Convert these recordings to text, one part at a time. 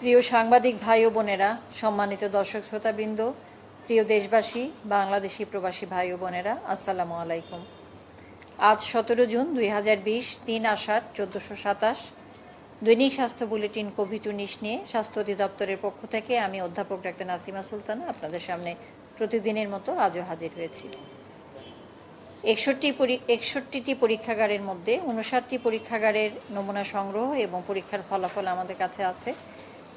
প্রিয় সাংবাদিক ভাই ও বোনেরা, সম্মানিত দর্শক শ্রোতাবৃন্দ, প্রিয় দেশবাসী, বাংলাদেশি প্রবাসী ভাই ও বোনেরা, আসসালামু আলাইকুম। আজ সতেরো জুন দুই হাজার বিশ, তিন আষাঢ় চোদ্দোশো সাতাশ। দৈনিক স্বাস্থ্য বুলেটিন কোভিড উনিশ নিয়ে স্বাস্থ্য অধিদপ্তরের পক্ষ থেকে আমি অধ্যাপক ডাক্তার নাসিমা সুলতানা আপনাদের সামনে প্রতিদিনের মতো আজও হাজির হয়েছি। একষট্টি একষট্টিটি পরীক্ষাগারের মধ্যে উনষাটটি পরীক্ষাগারের নমুনা সংগ্রহ এবং পরীক্ষার ফলাফল আমাদের কাছে আছে।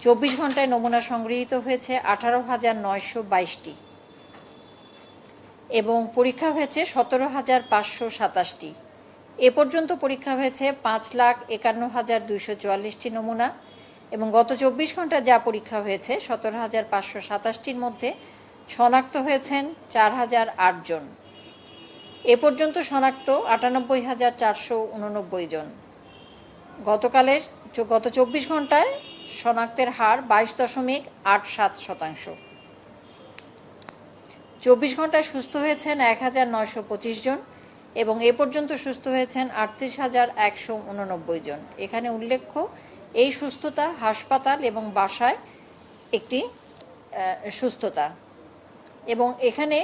চব্বিশ ঘন্টায় নমুনা সংগৃহীত হয়েছে আঠারো হাজার নয়শো বাইশটি এবং পরীক্ষা হয়েছে সতেরো হাজার পাঁচশো সাতাশটি। এ পর্যন্ত পরীক্ষা হয়েছে পাঁচ লাখ একান্ন হাজার দুইশো চুয়াল্লিশটি নমুনা এবং গত চব্বিশ ঘণ্টা যা পরীক্ষা হয়েছে সতেরো হাজার পাঁচশো সাতাশটির মধ্যে শনাক্ত হয়েছেন চার হাজার আটজন এ পর্যন্ত শনাক্ত আটানব্বই হাজার চারশো উননব্বই জন। গতকালের গত চব্বিশ ঘন্টায় শনাক্তের হার বাইশ দশমিক আট সাত শতাংশ। চব্বিশ ঘন্টায় সুস্থ হয়েছেন এক হাজার নয়শো পঁচিশ জন এবং এ পর্যন্ত সুস্থ হয়েছেন আটত্রিশ হাজার একশো উননব্বই জন। এখানে উল্লেখ্য, এই সুস্থতা হাসপাতাল এবং বাসায় একটি সুস্থতা। এবং এখানে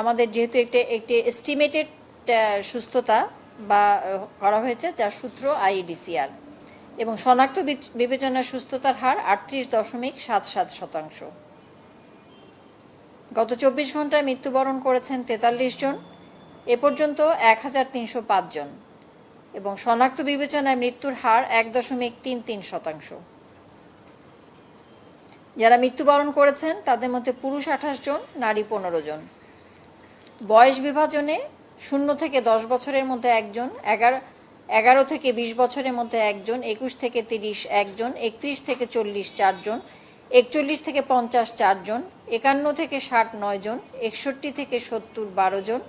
আমাদের যেহেতু একটি একটি এস্টিমেটেড সুস্থতা বা করা হয়েছে, যার সূত্র আইডিসিআর। এবং শনাক্ত বিচ- বিবেচনার সুস্থতার হার আটত্রিশ দশমিক সাত সাত শতাংশ। গত চব্বিশ ঘন্টায় মৃত্যুবরণ করেছেন তেতাল্লিশ জন, এ পর্যন্ত এক হাজার তিনশো পাঁচ জন এবং শনাক্ত বিবেচনায় মৃত্যুর হার এক দশমিক তিন তিন শতাংশ। যারা মৃত্যুবরণ করেছেন, তাদের মধ্যে পুরুষ আঠাশ জন, নারী পনেরো জন। বয়স বিভাজনে শূন্য থেকে দশ বছরের মধ্যে একজন, এগারো এগারো থেকে বিশ বছরের মধ্যে একজন, একুশ থেকে তিরিশ একজন, একত্রিশ থেকে চল্লিশ চারজন, একচল্লিশ থেকে পঞ্চাশ চারজন, একান্ন থেকে ষাট নয় জন একষট্টি থেকে সত্তর বারো জন,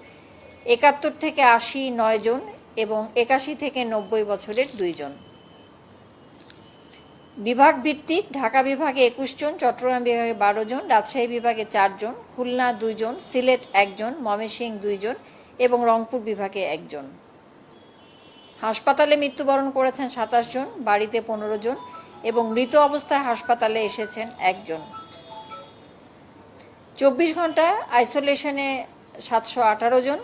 একাত্তর থেকে আশি নয় জন এবং একাশি থেকে নব্বই বছরের দুইজন বিভাগ ভিত্তিক ঢাকা বিভাগে একুশ জন, চট্টগ্রাম বিভাগে বারো জন, রাজশাহী বিভাগে চারজন খুলনা দুইজন সিলেট একজন ময়মনসিংহ দুইজন এবং রংপুর বিভাগে একজন হাসপাতালে মৃত্যুবরণ করেছেন সাতাশ জন, বাড়িতে পনেরো জন এবং মৃত অবস্থায় হাসপাতালে এসেছেন একজন। চব্বিশ ঘণ্টা আইসোলেশনে সাতশো আঠারো জন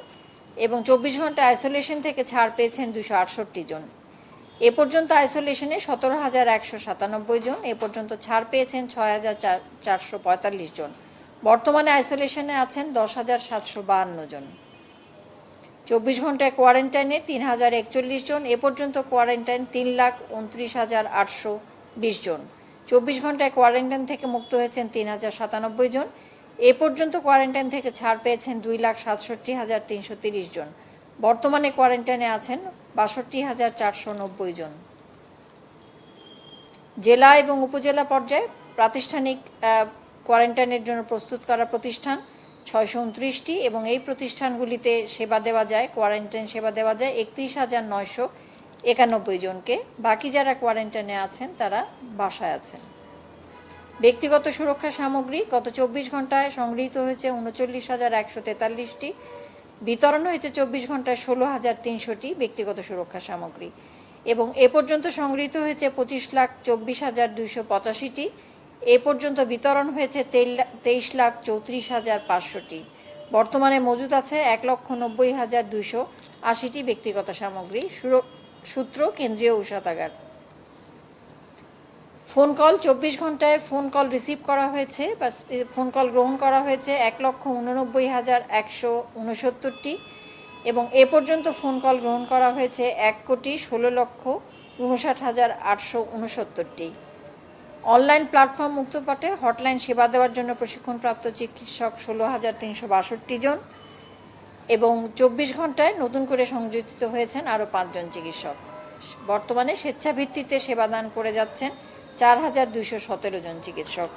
এবং চব্বিশ ঘণ্টা আইসোলেশন থেকে ছাড় পেয়েছেন দুশো আটষট্টি জন। এ পর্যন্ত আইসোলেশনে সতেরো হাজার একশো সাতানব্বই জন, এ পর্যন্ত ছাড় পেয়েছেন ছয় হাজার চারশো পঁয়তাল্লিশ জন। বর্তমানে আইসোলেশনে আছেন দশ হাজার সাতশো বাহান্ন জন। চব্বিশ ঘন্টায় কোয়ারেন্টাইনে তিন হাজার একচল্লিশ জন, এ পর্যন্ত কোয়ারেন্টাইন তিন লাখ উনত্রিশ হাজার আটশো বিশ জন। চব্বিশ ঘন্টায় কোয়ারেন্টাইন থেকে মুক্ত হয়েছেন তিন হাজার সাতানব্বই জন। এ পর্যন্ত কোয়ারেন্টাইন থেকে ছাড় পেয়েছেন দুই লাখ সাতষট্টি হাজার তিনশো তিরিশ জন। বর্তমানে কোয়ারেন্টাইনে আছেন বাষট্টি হাজার চারশো নব্বই জন। জেলা এবং উপজেলা পর্যায়ে প্রাতিষ্ঠানিক কোয়ারেন্টাইনের জন্য প্রস্তুত করা প্রতিষ্ঠান ছয়শো উনত্রিশটি এবং এই প্রতিষ্ঠানগুলিতে সেবা দেওয়া যায়, কোয়ারেন্টাইন সেবা দেওয়া যায় একত্রিশ হাজার নয়শো একানব্বই জনকে। বাকি যারা কোয়ারেন্টাইনে আছেন, তারা বাসায় আছেন। ব্যক্তিগত সুরক্ষা সামগ্রী গত চব্বিশ ঘন্টায় সংগৃহীত হয়েছে উনচল্লিশ হাজার একশো তেতাল্লিশটি। বিতরণ হয়েছে চব্বিশ ঘন্টায় ষোলো হাজার তিনশোটি ব্যক্তিগত সুরক্ষা সামগ্রী। এবং এ পর্যন্ত সংগৃহীত হয়েছে পঁচিশ লাখ চব্বিশ হাজার দুইশো পঁচাশিটি। এ পর্যন্ত বিতরণ হয়েছে তেইশ লাখ চৌত্রিশ হাজার পাঁচশোটি। বর্তমানে মজুদ আছে এক লক্ষ নব্বই হাজার দুইশো আশিটি ব্যক্তিগত সামগ্রী সূত্র, কেন্দ্রীয় ঔষধাগার ফোন কল চব্বিশ ঘন্টায় ফোন কল রিসিভ করা হয়েছে বা ফোন কল গ্রহণ করা হয়েছে এক লক্ষ উননব্বই হাজার একশো উনসত্তরটি এবং এ পর্যন্ত ফোন কল গ্রহণ করা হয়েছে এক কোটি ষোলো লক্ষ উনষাট হাজার আটশো উনসত্তরটি। অনলাইন প্ল্যাটফর্ম মুক্ত মুক্তপাটে হটলাইন সেবা দেওয়ার জন্য প্রশিক্ষণপ্রাপ্ত চিকিৎসক ষোলো হাজার তিনশো বাষট্টি জন এবং চব্বিশ ঘন্টায় নতুন করে সংযোজিত হয়েছেন আরও পাঁচজন চিকিৎসক। বর্তমানে স্বেচ্ছাভিত্তিতে সেবাদান করে যাচ্ছেন চার হাজার দুইশো সতেরো জন চিকিৎসক।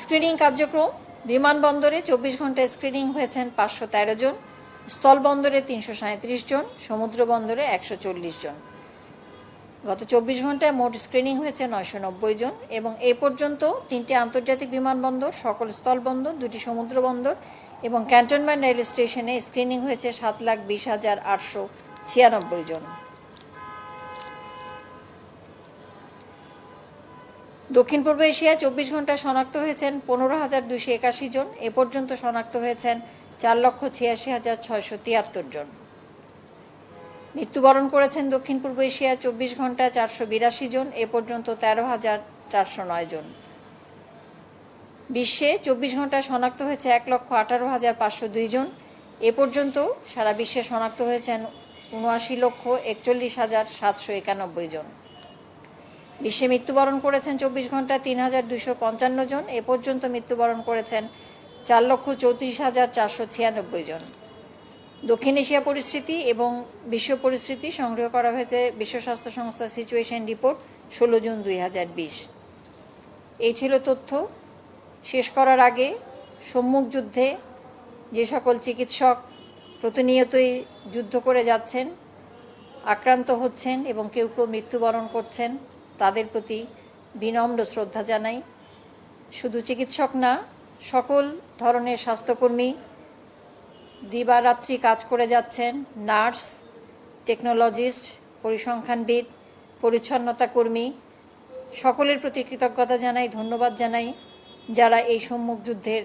স্ক্রিনিং কার্যক্রম, বিমানবন্দরে চব্বিশ ঘণ্টা স্ক্রিনিং হয়েছেন পাঁচশো তেরো জন, স্থলবন্দরে তিনশো সাঁত্রিশ জন সমুদ্র বন্দরে একশো চল্লিশ জন। গত চব্বিশ ঘন্টায় মোট স্ক্রিনিং হয়েছে নয়শো নব্বই জন এবং এ পর্যন্ত তিনটি আন্তর্জাতিক বিমানবন্দর, সকল স্থলবন্দর, দুটি সমুদ্র বন্দর এবং ক্যান্টনমেন্ট রেল স্টেশনে স্ক্রিনিং হয়েছে সাত লাখ বিশ হাজার আটশো ছিয়ানব্বই জন। দক্ষিণ পূর্ব এশিয়ায় চব্বিশ ঘন্টায় শনাক্ত হয়েছেন পনেরো হাজার দুশো একাশি জন। এ পর্যন্ত শনাক্ত হয়েছেন চার লক্ষ ছিয়াশি হাজার ছয়শো তিয়াত্তর জন। মৃত্যুবরণ করেছেন দক্ষিণ পূর্ব এশিয়া চব্বিশ ঘণ্টা চারশো বিরাশি জন, এ পর্যন্ত তেরো হাজার চারশো নয় জন। বিশ্বে চব্বিশ ঘন্টায় শনাক্ত হয়েছে এক লক্ষ আঠারো হাজার পাঁচশো দুই জন। এ পর্যন্ত সারা বিশ্বে শনাক্ত হয়েছেন উনআশি লক্ষ একচল্লিশ হাজার সাতশো একানব্বই জন। বিশ্বে মৃত্যুবরণ করেছেন চব্বিশ ঘন্টায় তিন হাজার দুশো পঞ্চান্ন জন। এ পর্যন্ত মৃত্যুবরণ করেছেন চার লক্ষ চৌত্রিশ হাজার চারশো ছিয়ানব্বই জন। দক্ষিণ এশিয়া পরিস্থিতি এবং বিশ্ব পরিস্থিতি সংগ্রহ করা হয়েছে বিশ্ব স্বাস্থ্য সংস্থা সিচুয়েশন রিপোর্ট ষোলো জুন দুই হাজার বিশ। এই ছিল তথ্য। শেষ করার আগে সম্মুখ যুদ্ধে যে সকল চিকিৎসক প্রতিনিয়তই যুদ্ধ করে যাচ্ছেন, আক্রান্ত হচ্ছেন এবং কেউ কেউ মৃত্যুবরণ করছেন, তাদের প্রতি বিনম্র শ্রদ্ধা জানাই। শুধু চিকিৎসক না, সকল ধরনের স্বাস্থ্যকর্মী দিবারাত্রি কাজ করে যাচ্ছেন নার্স, টেকনোলজিস্ট, পরিসংখ্যানবিদ, পরিচ্ছন্নতা কর্মী। সকলের প্রতি কৃতজ্ঞতা জানাই, ধন্যবাদ জানাই যারা এই সম্মুখ যুদ্ধের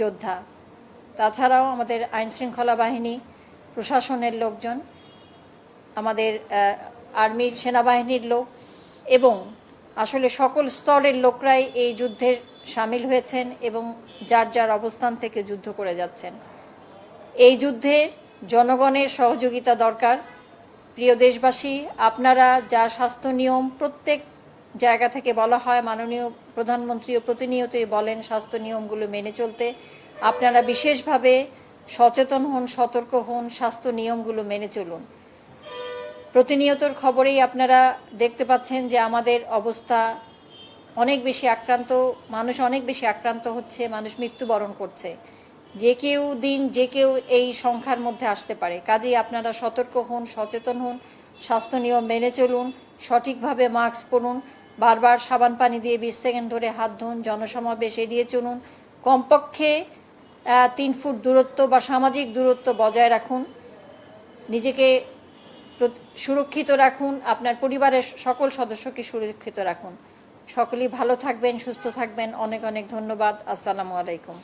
যোদ্ধা। তাছাড়াও আমাদের আইন শৃঙ্খলা বাহিনী, প্রশাসনের লোকজন, আমাদের আর্মির সেনাবাহিনীর লোক এবং আসলে সকল স্তরের লোকরাই এই যুদ্ধের সামিল হয়েছেন এবং যার যার অবস্থান থেকে যুদ্ধ করে যাচ্ছেন। এই যুদ্ধে জনগণের সহযোগিতা দরকার। প্রিয় দেশবাসী, আপনারা যা স্বাস্থ্য নিয়ম প্রত্যেক জায়গা থেকে বলা হয়, মাননীয় প্রধানমন্ত্রীও প্রতিনিয়তই বলেন স্বাস্থ্য নিয়মগুলো মেনে চলতে। আপনারা বিশেষভাবে সচেতন হন, সতর্ক হন, স্বাস্থ্য নিয়মগুলো মেনে চলুন। প্রতিনিয়তর খবরেই আপনারা দেখতে পাচ্ছেন যে আমাদের অবস্থা অনেক বেশি আক্রান্ত, মানুষ অনেক বেশি আক্রান্ত হচ্ছে, মানুষ মৃত্যুবরণ করছে। যে কেউ দিন, যে কেউ এই সংখ্যার মধ্যে আসতে পারে। কাজেই আপনারা সতর্ক হন, সচেতন হন, স্বাস্থ্য নিয়ম মেনে চলুন, সঠিকভাবে মাস্ক পরুন, বারবার সাবান পানি দিয়ে বিশ সেকেন্ড ধরে হাত ধুন, জনসমাবেশ এড়িয়ে চলুন, কমপক্ষে তিন ফুট দূরত্ব বা সামাজিক দূরত্ব বজায় রাখুন, নিজেকে সুরক্ষিত রাখুন, আপনার পরিবারের সকল সদস্যকে সুরক্ষিত রাখুন। সকলেই ভালো থাকবেন, সুস্থ থাকবেন। অনেক অনেক ধন্যবাদ। আসসালামু আলাইকুম।